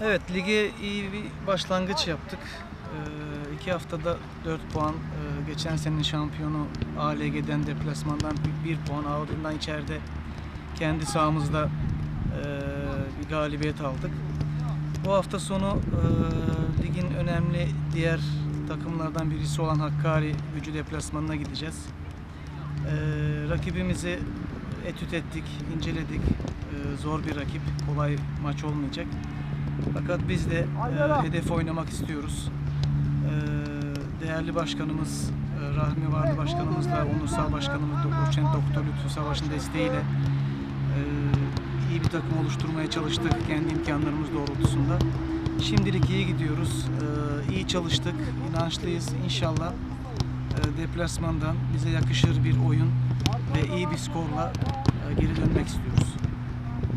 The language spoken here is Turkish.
Evet, lige iyi bir başlangıç yaptık. Ee, iki haftada 4 puan, ee, geçen senenin şampiyonu ALG'den deplasmandan bir, bir puan ardından içeride kendi sahamızda ee, bir galibiyet aldık. Bu hafta sonu ee, ligin önemli diğer takımlardan birisi olan Hakkari gücü deplasmanına gideceğiz. Ee, rakibimizi etüt ettik, inceledik. Ee, zor bir rakip, kolay maç olmayacak. Fakat biz de e, hedef oynamak istiyoruz. E, değerli başkanımız e, Rahmi Varlı başkanımızla, Onursal başkanımız Do- Doçent Doktor Lütfü Savaş'ın desteğiyle e, iyi bir takım oluşturmaya çalıştık kendi imkanlarımız doğrultusunda. Şimdilik iyi gidiyoruz. E, iyi çalıştık. inançlıyız. İnşallah e, deplasmandan bize yakışır bir oyun ve iyi bir skorla e, geri dönmek istiyoruz.